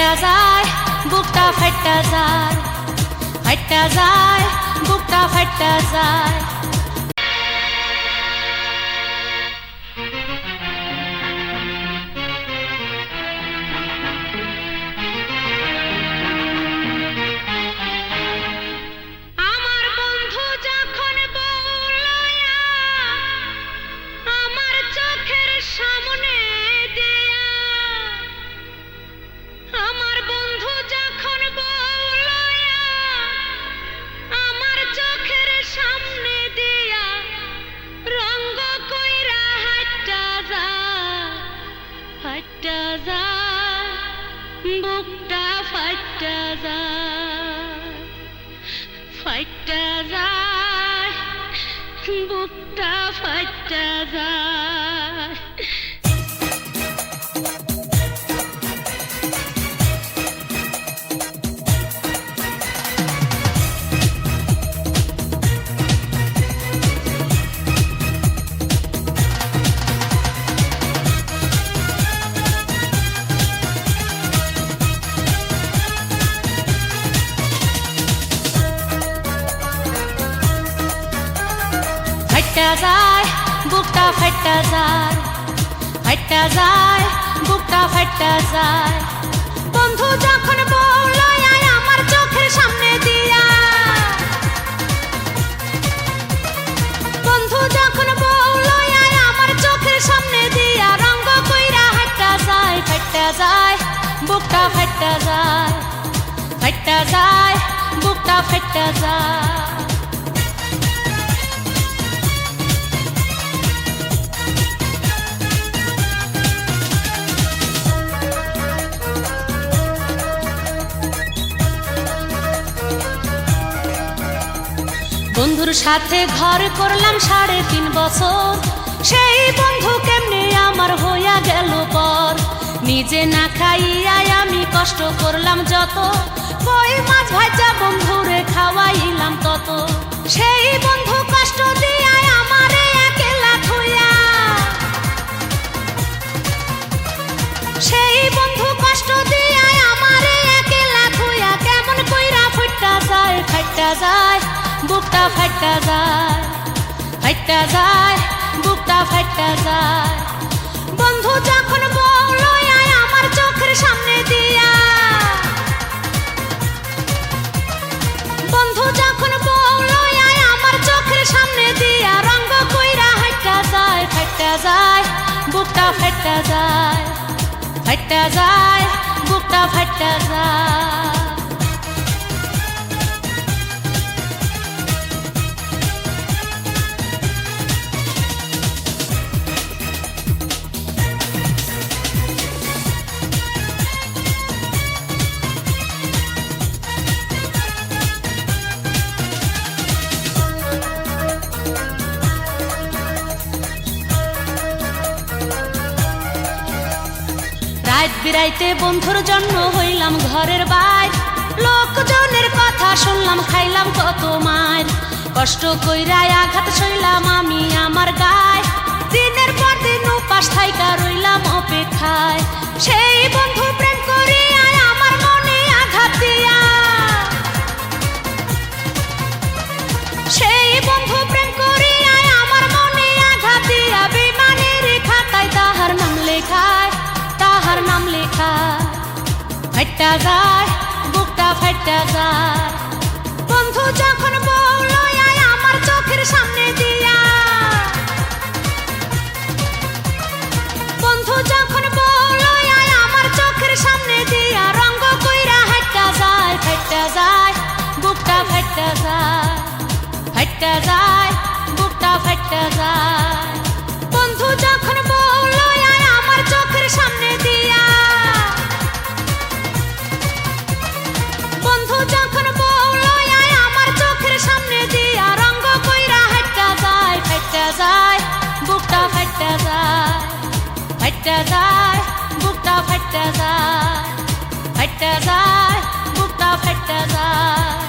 ফাইটা যায় বুকটা ফাইটা যায় ফাইটা যায় বুকটা ফাইটা যায় বুকটা ফাইটা যায় ফাইটা যায় বুকটা ফাইটা ফাইটা যায়, বুকটা ফাইটা যায় ফাইটা যায়, বুকটা ফাইটা যায়। বন্ধু যখন বলয় আমার চোখের সামনে দিয়া। বন্ধু যখন বলয় আমার চোখের সামনে দিয়া। রঙ্গ কইরা হাইটা যায় ফাইটা যায়, বুকটা ফাইটা যায় ফাইটা যায়। বন্ধুর সাথে ঘর করলাম সাড়ে তিন বছর। সেই বন্ধু কেমনে আমার হইয়া গেল পর? নিজে না খাইয়াই আমি কষ্ট করলাম যত। কই মাছ ভাজা বন্ধুরে খাওয়াইলাম তত। সেই বন্ধু কষ্ট দিয়াই আমারে একেলা থুইয়া। সেই বন্ধু কষ্ট দিয়াই আমারে একেলা থুইয়া কেমন কইরা ফুটটা যায়, ফাইটা যায়। বুকটা ফাইটা যায় ফাইটা যায় বুকটা ফাইটা যায়। বন্ধু যখন বলয় আমার চোখের সামনে দিয়া। বন্ধু যখন বলয় আমার চোখের সামনে দিয়া। রঙ্গ কইরা হাইটা যায়, ফাইটা যায় বুকটা ফাইটা যায় ফাইটা যায় বুকটা ফাইটা যায়। রাত বিরাইতে বন্ধুর জন্য হইলাম ঘরের বাইর। লোকজনের কথা শুনলাম, খাইলাম কত মার কষ্ট কইরায় আঘাত সইলাম আমি আমার গায়। দিনের পর দিন উপাস থাইকা রইলাম অপেক্ষায়। সেই বন্ধু ফাইটা যায় বুকটা ফাইটা যায়। বন্ধু যখন বলয় আমার চোখের সামনে দিয়া பட்டதாய் புத்தா பட்டதாய் பட்டதாய் புத்தா பட்டதாய்